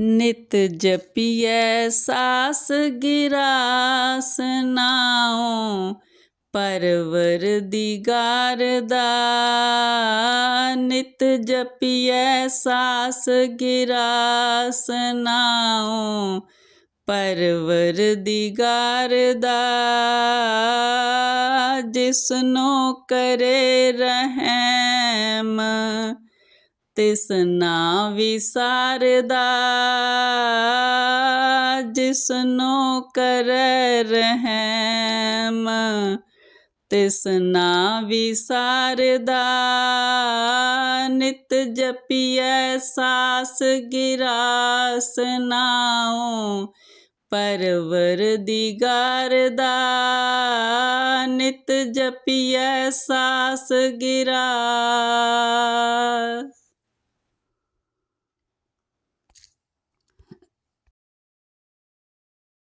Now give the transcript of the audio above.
ਨਿਤ ਜਪੀਐ ਸਾਸ ਗਿਰਾਸ ਨਾਉ ਪਰਵਰਦੀਗਾਰ ਦਾ। ਨਿਤ ਜਪੀਐ ਸਾਸ ਗਿਰਾਸ ਨਾਉ ਪਰਵਰਦੀਗਾਰ ਦਾ। ਜਿਸਨੋ ਕਰੇ ਰਹਿ ਤਿਸਨਾ ਵਿਸਾਰਦਾ, ਜਿਸਨੋ ਕਰੈ ਰਹਿਮ ਤਿਸਨਾ ਵਿਸਾਰਦਾ, ਨਿਤ ਜਪੀਐ ਸਾਸ ਗਿਰਾਸ ਨਾਉ ਪਰਵਰਦੀਗਾਰ ਦਾ ਨਿਤ ਜਪੀਐ ਸਾਸ ਗਿਰਾ